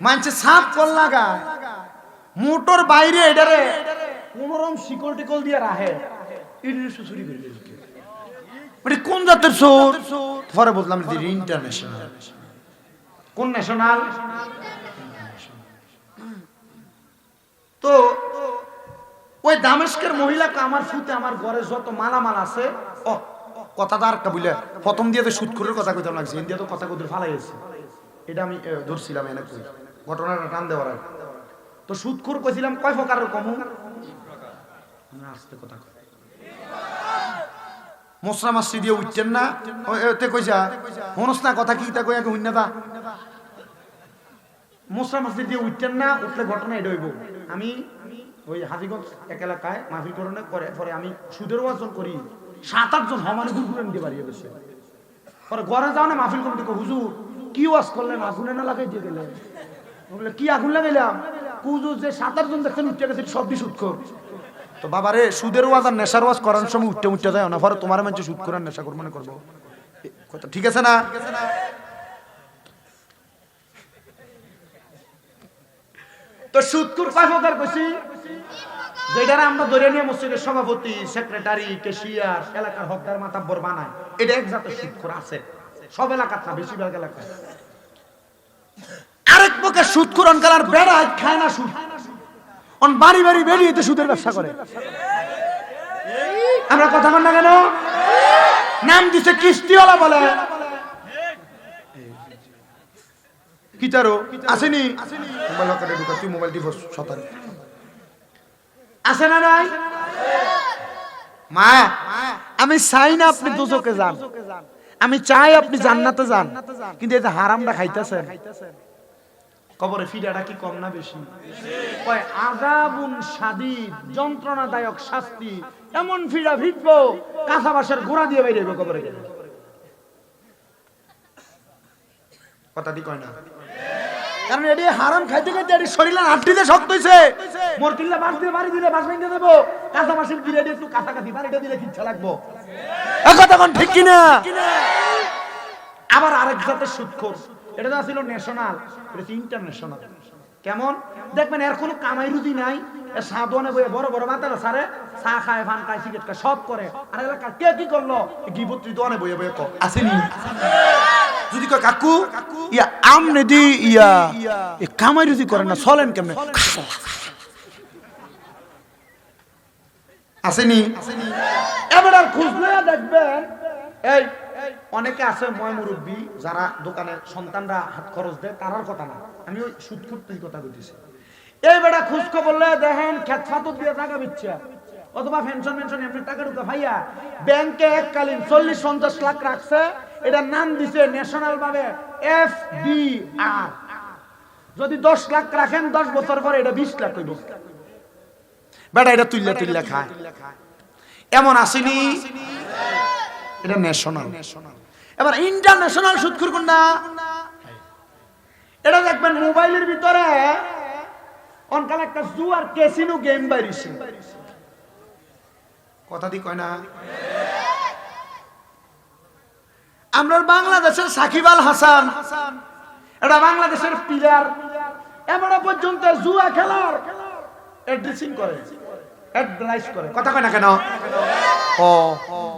মানছে সাপ কল লাগায় মোটর বাইরে এটারে কোনরকম শিকল টিকল দিয়ে রাহে করে মানে কোন জাতের চোর? পরে বুঝলাম যে ইন্টারন্যাশনাল কোন ন্যাশনাল তো ওই দামেস্কের মহিলাকে আমার ফুতে আমার ঘরে যত মালামাল আছে, ও, কথাটা একটা বুঝলে প্রথম দিয়ে তো সুৎখুরের কথা কইতাম লাগছে ইন্ডিয়া তো কথা কইতে ফালাই এটা আমি ধরছিলাম, এনে কই। ঘটনাটা টান দেওয়ার আগে। তো সুৎখুর কইছিলাম, কয় প্রকারের কমু? আস্তে কথা মশলা মাসি দিয়ে উঠছেন না? এতে হনস না, কথা কি তা কই আগে হুইনা দা মশলা মাসি দিয়ে উঠছেন না, উঠলে ঘটনা এটা হইব। আমি ওই হাজিগঞ্জ এক এলাকায় মাহফিল করণে করে, পরে আমি সুদের ওয়াজন করি। সাত আটজন হমানে ঘুরঘুরে নিতে পারি বেশি পরে ঘরে যাও না মাহফিল হুজুর, কি ওয়াজ করলেন? আগুনে না লাগাই দিয়ে গেলেন? কি আগুন লাগাইলাম? কুজুর যে সাত আটজন দেখছেন উঠতে গেছে, সব দিয়ে সুদ তো বাবা রে সুদের ওয়াজ আর নেশার ওয়াজ করার সময় উঠতে উঠতে যায় না। পরে তোমার মানুষ সুদ করার নেশা কর মনে করব। ঠিক আছে না? তো সুদকুর কয় প্রকার কইছি। যেটার আমরা ধরে নিয়ে মসজিদের সভাপতি, সেক্রেটারি, কেশিয়ার, এলাকার হকদার মাতাব্বর বানায়। এটা এক জাতের সুদখোর আছে। সব এলাকার না, বেশিরভাগ এলাকায়। প্রকার সুদখোর অনকার আর বেড়া খায় না সুদ। অন বাড়ি বাড়ি বেরিয়েতে সুদের ব্যবসা করে। আমরা কথা বল না কেন? নাম দিছে কিস্তিওয়ালা বলে। কি তারো? আসেনি? মোবাইল হকারে ঢুকা তুই মোবাইল দিব সতার। আছে না নাই? মা আমি চাই না আপনি দুজকে যান। আমি চাই আপনি জান্নাতে যান। কিন্তু এটা হারামটা খাইতেছেন। কবরে ফিরাটা কি কম না বেশি? আজাবুন সাদিদ যন্ত্রণাদায়ক শাস্তি। এমন ফিরা ভিটবো কাঁচা বাসের গোড়া দিয়ে বাইরে কবরে গেলে। কথাটি কয় না? কারণ এটি হারাম খাইতে খাইতে এটি আটটিতে শক্ত মোর কিল্লা বাস দিয়ে বাড়ি দিলে বাস ভেঙে দেবো। কাঁচা বাসের একটু কাছাকাছি বাড়িটা দিলে কিচ্ছা লাগবো। কথা কোন ঠিক কিনা? আবার আরেক জাতের সুদখোর এটা তো ছিল ন্যাশনাল এটা ইন্টারন্যাশনাল কেমন? দেখবেন এর কোনো কামাই রুজি নাই সাধনে বইয়ে বড় বড় মাতারা সারে চা খায় ফান খায় সিগারেট খায় সব করে। আর কে কি করল? গিবত্রি দোয়ানে আসেনি। যদি কয় কাকু ইয়া আমনে দি ইয়া এ কামাই রুজি করেন না চলেন কেমনে? আসেনি। এবার আর খুঁজলে দেখবেন এই অনেকে আছে ময় মুরব্বী যারা দোকানে সন্তানরা হাত খরচ দেয়, তারার কথা না। আমি ওই সুদ খুঁজতেই কথা বলতেছি। এই বেটা খুঁজ খবরলে দেখেন খেত ফাতত দিয়ে টাকা বিচ্ছে অথবা পেনশন পেনশন, এমনি টাকা ঢুকে। ভাইয়া, ব্যাংকে এককালীন চল্লিশ, পঞ্চাশ লাখ রাখছে। এটার নাম দিছে ন্যাশনাল ভাবে এফ ডি আর। যদি দশ লাখ রাখেন, দশ বছর পরে এটা বিশ লাখ হইব। বেটা, এটা তুললে তুললে খায়। এমন আসেনি। এটা ন্যাশনাল এবার ইন্টারন্যাশনাল সুদখুর কোনটা? এটা দেখবেন মোবাইলের ভিতরে অনকাল একটা জুয়ার ক্যাসিনো গেম বাইরিছে। কথা দি কয় না? আমরা বাংলাদেশের সাকিব আল হাসান। এটা বাংলাদেশের প্লেয়ার এবারে পর্যন্ত জুয়া খেলার অ্যাড্রেসিং করে। অ্যাডভাইস করে। কথা কয় না কেন? ও,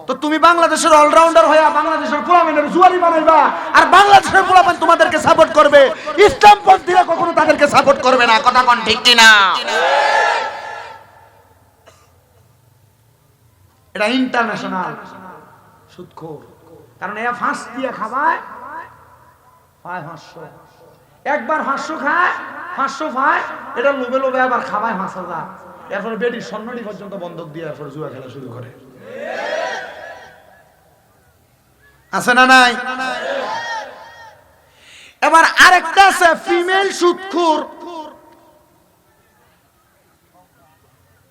তো তুমি বাংলাদেশের অলরাউন্ডার হয়ে বাংলাদেশের পোলামেনের জুয়ারি বানাইবা, আর বাংলাদেশের পোলাপান তোমাদেরকে সাপোর্ট করবে। ইসলাম পন্থীরা কখনো তাদেরকে সাপোর্ট করবে না, কথা কোন ঠিক কিনা? এটা ইন্টারন্যাশনাল সুদখোর। কারণ এ ফাঁস দিয়ে খাবায় পাঁচশো। একবার পাঁচশো খায় পাঁচশো পায়, এটা লোভে লোভে আবার খাবায় পাঁচ হাজার এরপরে বেটির স্বর্ণটি পর্যন্ত বন্ধক দিয়ে এরপরে জুয়া খেলা শুরু করে। আছে না নাই? এবার আরেকটা আছে, ফিমেল সুৎখুর।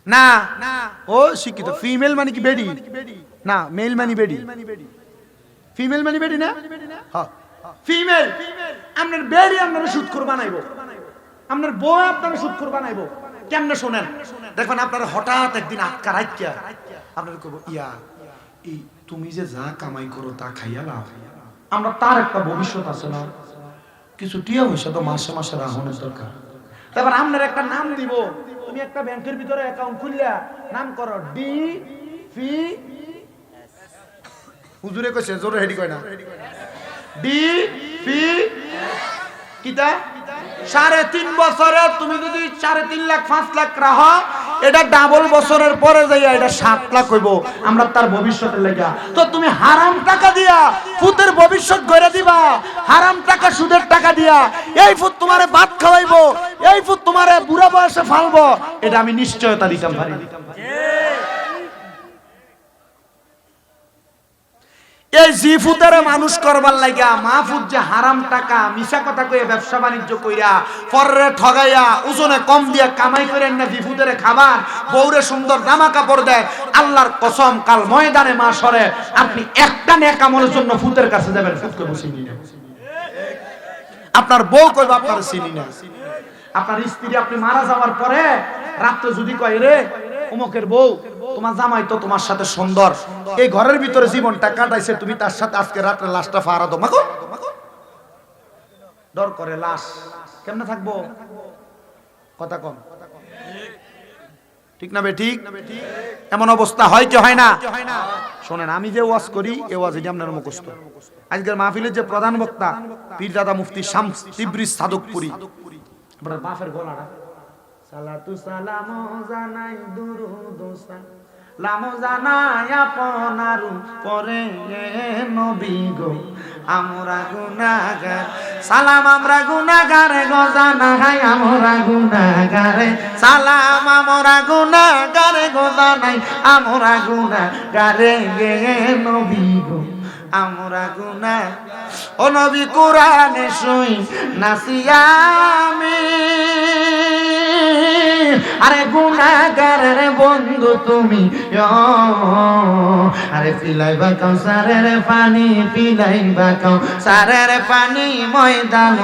না, ও শিক্ষিত। ফিমেল মানে কি বেডি না, মেল মানে বেডি ফিমেল মানে বেডি না? ফিমেল আপনার বেডি আপনার সুৎখুর বানাইবো আপনার বউ আপনার সুৎখুর বানাইবো কেমনে শোনেন দেখবেন আপনার হঠাৎ একদিন আটকা রাখিয়া আপনার কব ইয়া এই তুমি যে যা কামাই করো তা খাইয়া লাও আমরা তার একটা ভবিষ্যৎ আছে না কিছু টিয়া পয়সা তো মাসে মাসে রাহনের দরকার তারপর আপনার একটা নাম দিব তুমি একটা ব্যাংকের ভিতরে অ্যাকাউন্ট খুললা নাম করো ডি পি হুজুরে কইছে জোরে হেডি কয় না সাড়ে তিন বছরে তুমি যদি সাড়ে তিন লাখ, পাঁচ লাখ রাহ, এটা ডাবল বছরের পরে যাইয়া এটা সাত লাখ হইব। আমরা তার ভবিষ্যতের লেগা। তো তুমি হারাম টাকা দিয়া ফুতের ভবিষ্যৎ গড়ে দিবা। হারাম টাকা, সুদের টাকা দিয়া। এই ফুত তোমারে ভাত খাওয়াইবো, এই ফুত তোমারে বুড়া বয়সে ফালবো। এটা আমি নিশ্চয়তা দিতাম পারি এই জিফুতের মানুষ করবার লাগা মাহফুজ যে হারাম টাকা মিশা কথা কইয়া ব্যবসা বাণিজ্য কইরা পরে ঠগাইয়া, ওজনে কম দিয়া কামাই করেন না জিফুতের খাবার, বউরে সুন্দর জামা কাপড় দেয়, আল্লাহর কসম কাল ময়দানে মা সরে, আপনি একটা নেক আমলের জন্য ফুতের কাছে যাবেন ফুতকে বসিয়ে না। আপনার বউ কইবা আপনার চিনি না। আপনার স্ত্রী আপনি মারা যাওয়ার পরে, রাত্রে যদি কয় রে অমুকের বউ, তোমার জামাই তো তোমার সাথে সুন্দর। এই ঘরের ভিতরে জীবনটা কাটাইছে, তুমি তার সাথে আজকে রাত্রে লাশটা দো মাগো ডর করে লাশ। কেমনে থাকব? কথা কম। ঠিক না বে, ঠিক? এমন অবস্থা হয় কি হয় না? শোনেন, আমি যে ওয়াজ করি, এ ওয়াজ এটা আপনার মুখস্থ। আজকের মাহফিলের যে প্রধান বক্তা পীর দাদা মুফতি শামস তিব্রিস সাদকপুরি। আপনার বাপের গলাটা সালাতু সালাম জানাই দুরুদ সালাম। জানাই আপনার পরে নবী গো। আমরা গুনাহগার, সালাম আমরা গুনাহগারে গো জানাই, আমরা গুনাহগারে। সালাম আমরা গুনাহগারে গো জানাই, আমরা গুনাহগারে নবী গো। আমরা গুনা ও নবী কোরআনে শুই নাসিয়ামি। আরে গুনাগারের বন্ধু তুমি আরে পিলাইবা কাউ সারের পানি পিলাইবা কাউ সারের পানি ময়দান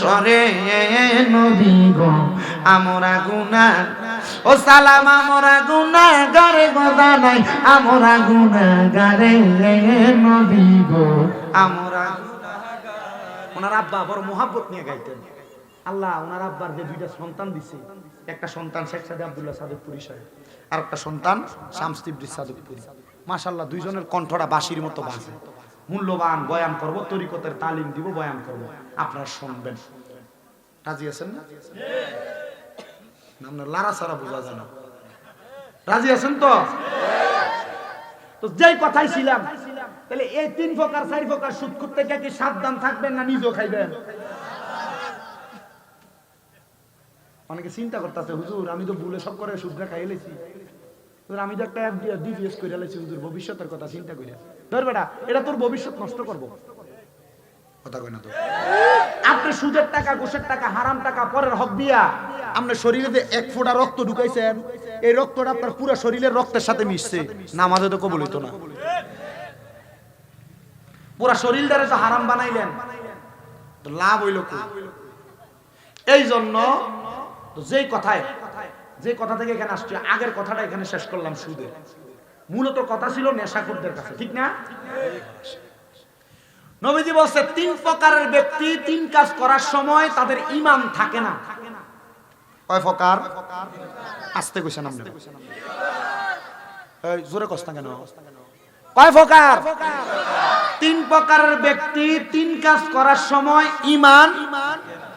সরে নদী গো। আমরা গুনা ও সালাম, আমরা গুনা গারে গদা নাই আমরা গুনা গারে নদী গো। আমরা ওনার আব্বা বড় মোহাব্বত নিয়ে গাইতেন। আল্লাহ, ওনার আব্বার যে দুইটা সন্তান দিছে, একটা সন্তান শেখ সাদি আব্দুল্লাহ সাদকপুরি সাহেব আর একটা সন্তান শামস্তিবরি সাদকপুরি। মাশাল্লাহ দুইজনের কণ্ঠটা বাঁশির মতো বাজে। মূল্যবান বয়ান করব, তরিকতের তালিম দিব, বয়ান করব। আপনারা শুনবেন। রাজি আছেন না? আপনার লারা সারা বোঝা যায় না। রাজি আছেন তো? যেই কথাই ছিলাম, তাহলে এই তিন প্রকার, চার প্রকার সুদ করতে কি সাবধান থাকবেন না নিজেও খাইবেন? অনেকে চিন্তা করতেছে হুজুর আমি তো ভুলে সব করে সুদটা খাই লেছি। আমি তো একটা ডিভিএস করে লেছি হুজুর ভবিষ্যতের কথা চিন্তা করি ধর বেটা এটা তোর ভবিষ্যৎ নষ্ট করব। কথা কই না তো। আপনি সুদের টাকা ঘুষের টাকা হারাম টাকা পরের হক দিয়া আপনার শরীরে যে এক ফোঁটা রক্ত ঢুকাইছেন এই রক্তটা আপনার পুরো শরীরের রক্তের সাথে মিশছে। নামাজে তো কবুল হইতো না। পুরা শরীরটারে তো হারাম বানাইলেন। তো লাভ হইল এই জন্য তো যেই কথায় যে কথা থেকে এখানে আসছে আগের কথাটা এখানে শেষ করলাম সুদে। মূলত কথা ছিল নেশাখোরদের কাছে ঠিক না? নবীজি বলছে তিন প্রকারের ব্যক্তি তিন কাজ করার সময় তাদের ইমান থাকে না। কয় প্রকার? আসতে কইছেন আপনি এই জোরে কষ্ট কেন? কয় প্রকার? তিন প্রকারের ব্যক্তি তিন কাজ করার সময় ইমান ইয়া রাসূলুল্লাহ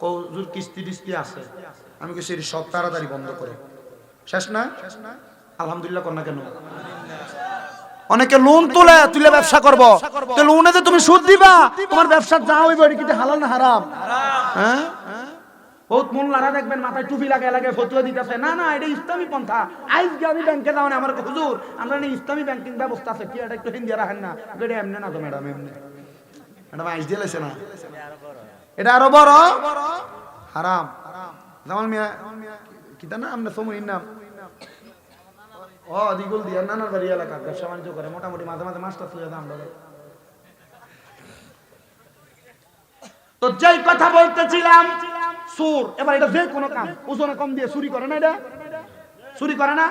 কৌজুর কিস্তি টিস্তি আছে? আমি কইছি সব তাড়াতাড়ি বন্ধ করে। শেষ না? আলহামদুলিল্লাহ না কেন? অনেকে লোন তুলে তুলে ব্যবসা করব। লোনে যে তুমি সুদ দিবা, তোমার ব্যবসা যা হইব এটা কিন্তু হালাল না হারাম? হ্যাঁ? বহুত মন লারা দেখবেন, মাথায় টুপি লাগে লাগে ফতুয়া দিতেছে। না না, এটা ইসলামী পন্থা। আজকে আমি ব্যাংকে যাও আমার হুজুর ব্যাংকিং ব্যবস্থা আছে। কি এটা একটু হিন্দি রাখেন না? এমনি না তো ম্যাডাম, এমনি। দিয়ে না? এটা আরও বড়? হারাম। জামাল মিয়া কিতা না নাম। ও, দিগুল দিয়া নানার বাড়ি এলাকা, ব্যবসা বাণিজ্য করে, মোটামুটি মাঝে মাঝে তুলে দাম তো যেই কথা বলতেছিলাম, সুর, এবার এটা যে কোনো কাম, ওজনে কম দিয়ে চুরি করে না এটা? চুরি করে না?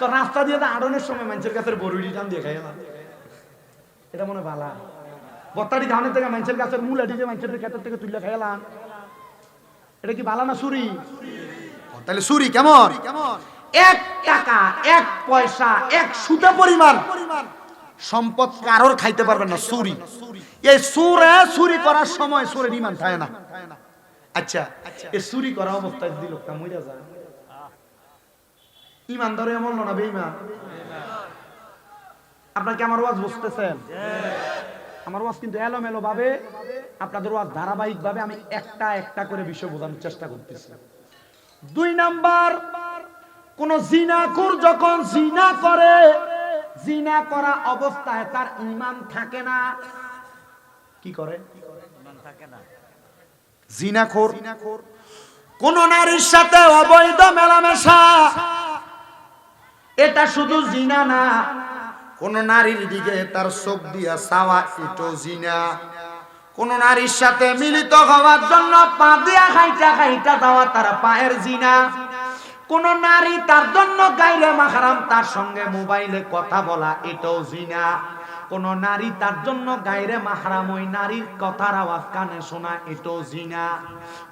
তো রাস্তা দিয়ে আড়নের সময় মানুষের কাছে বরুড়ি টান দিয়ে খাই এটা মনে ভালা বত্তাটি ধানের থেকে মানুষের গাছের মূল এটি যে মানুষের ক্ষেত্রের থেকে তুলে খাইলাম এটা কি ভালা না চুরি তাহলে চুরি কেমন? এক টাকা এক পয়সা এক সুতে পরিমাণ। সম্পদ কারোর খাইতে পারবেন না চুরি এই সুরে চুরি করার সময় সুরের ইমান থাকে না। আচ্ছা এই চুরি করা অবস্থায় যদি লোকটা মরে যায় ইমান ধরে এমন না বেইমান আপনার কি আমার ওয়াজ বুঝতেছেন? আমার ওয়াজ কিন্তু এলোমেলো ভাবে, আপনাদের ওয়াজ ধারাবাহিক ভাবে আমি একটা একটা করে বিষয় বোঝানোর চেষ্টা করতেছি। দুই নাম্বার, কোন জিনাকুর যখন জিনা করে, জিনা করা অবস্থায় তার ইমান থাকে না। কি করে? জিনাখোর। কোন নারীর সাথে অবৈধ মেলামেশা, এটা শুধু জিনা না কোন নারীর দিকে তার চোখ দিয়া চাওয়া ইটো জিনা। কোন নারীর সাথে মিলিত হওয়ার জন্য পা দিয়া খাইটা খাইটা দেওয়া তার পায়ের জিনা। কোন নারী তার জন্য গাইরে মাহারাম তার সঙ্গে মোবাইলে কথা বলা এটাও জিনা। কোন নারী তার জন্য গাইরে মাহারাম, ওই নারীর কথার আওয়াজ কানে শোনা এটাও জিনা।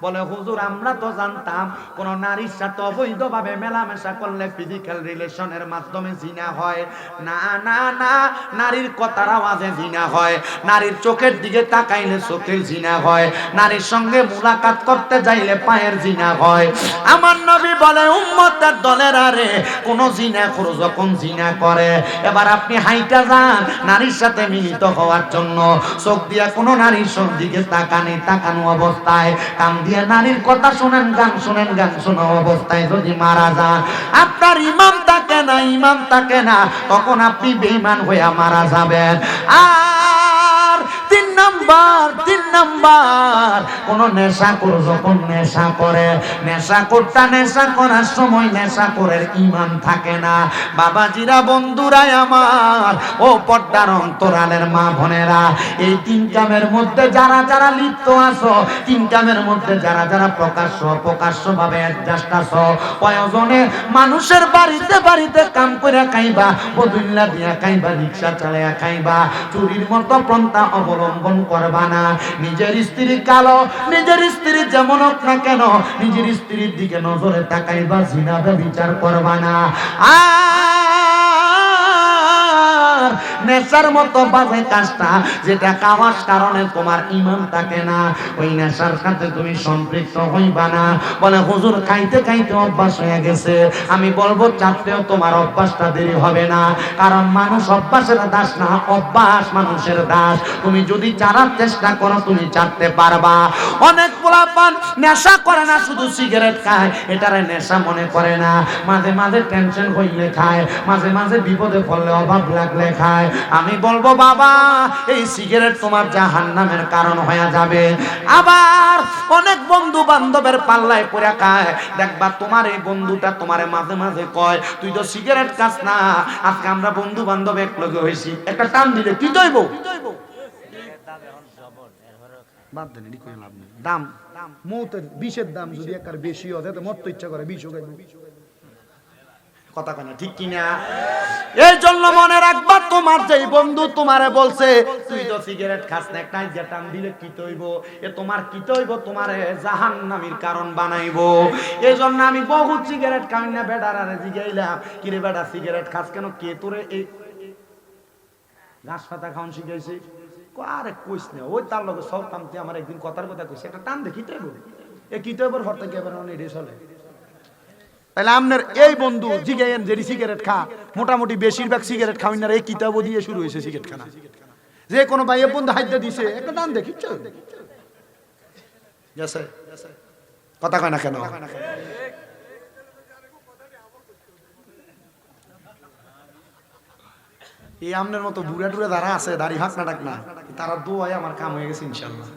বলে, হুজুর, আমরা তো জানতাম কোন নারীর সাথে অবৈধভাবে মেলামেশা করলে ফিজিক্যাল রিলেশনের মাধ্যমে জিনা হয়। না না না, নারীর কথার আওয়াজে জিনা হয়। নারীর চোখের দিকে তাকাইলে চোখের জিনা হয়। নারীর সঙ্গে মুলাকাত করতে যাইলে পায়ের জিনা হয়। আমার নবী বলে, উম্মতের দলের আরে কোন জিনা যখন জিনা করে। এবার আপনি হাইটা যান নারীর সাথে মিলিত হওয়ার জন্য চোখ দিয়া কোনো নারীর সব দিকে তাকানি, তাকানো অবস্থায়। কান দিয়ে নারীর কথা শোনেন, গান শোনেন, গান শোনা অবস্থায় যদি মারা যান। আপনার ইমাম থাকে না, ইমাম থাকে না, তখন আপনি বেইমান হইয়া মারা যাবেন। আর তিন নাম্বার, তিন নাম্বার। কোন নেশা কর, যখন নেশা করে। নেশা করতা নেশা করার সময় নেশা করার ইমান থাকে না। বাবাজিরা, বন্ধুরাই আমার, ও পর্দার অন্তরালের মা বোনেরা, এই তিন কামের মধ্যে যারা যারা লিপ্ত আছো, তিন কামের মধ্যে যারা যারা প্রকাশ্য প্রকাশ্য ভাবে অ্যাডজাস্ট আছো, প্রয়োজনে মানুষের বাড়িতে বাড়িতে কাম করে খাইবা বদুল্লা দিয়া খাইবা, রিক্সা চালাইয়া খাইবা, চুরির মতো পন্থা অবলম্বন করবা না। নিজের স্ত্রী কালো, নিজের স্ত্রী যেমন হোক না কেন, নিজের স্ত্রীর দিকে নজরে তাকাইবা জিনাবে বিচার করবা না। আর নেশার মতো বাজে কাজটা, যেটা খাওয়ার কারণে তোমার ইমান থাকে না। ওই নেশার সাথে তুমি সম্পৃক্ত হইবা না। বলে, হুজুর, খাইতে খাইতে অভ্যাস হয়ে গেছে। আমি বলব চারটেও তোমার অভ্যাসটা দেরি হবে না। কারণ মানুষ অভ্যাসের দাস না, অভ্যাস মানুষের দাস। তুমি যদি চারার চেষ্টা করো, তুমি চারতে পারবা। অনেক পোলাপান নেশা করে না, শুধু সিগারেট খায়। এটারে নেশা মনে করে না। মাঝে মাঝে টেনশন হইলে খায়। মাঝে মাঝে বিপদে পড়লে অভাব লাগলে খায়। আমি বলব, বাবা, এই সিগারেট তোমার জাহান নামের কারণ হয়ে যাবে। আবার অনেক বন্ধু বান্ধবের পাল্লায় পড়ে খায়। দেখবা তোমার এই বন্ধুটা তোমারে মাঝে মাঝে কয়, তুই তো সিগারেট খাস না। আজকে আমরা বন্ধু বান্ধব এক লগে হয়েছি। একটা টান দিলে কি দইব বাদ দাম মৌতের বিষের দাম যদি একবার বেশি হয় তো মরতে ইচ্ছা করে বিষ খাইব। কথা ঠিক কিনা? এই জন্য মনে রাখবা, তোমার যেই বন্ধু তোমারে বলছে, তুই তো সিগারেট খাস না, একটা দিলে কি তৈব? এ তোমার কি তৈব? তোমার কারণ বানাইবো। এই জন্য আমি সিগারেট খাই না জিগাইলাম বেডা সিগারেট খাস কেন? কে তোরে এই ঘাস পাতা খাওয়ান শিখাইছে। আরে কইস না, ওই তার লগে সব কামতে আমার একদিন কথার কথা কইছে, একটা টান দেখি তাইব এ কি তৈবর হর থেকে এবার অনেক চলে? তাহলে আপনার এই বন্ধু জিগাইয়েন যে সিগারেট খা, মোটামুটি বেশিরভাগ সিগারেট খাওয়াই না এই কিতাবও দিয়ে শুরু হয়েছে সিগারেট খানা যে কোনো ভাইয়ের বন্ধু হাইতে দিছে, একটা দান গেছে কথা কয় না কেন? এই আমনের মতো বুড়া টুড়ে যারা আছে, দাড়ি হাঁক না ডাক না তারা দোয়াই আমার কাম হয়ে গেছে, ইনশাল্লাহ।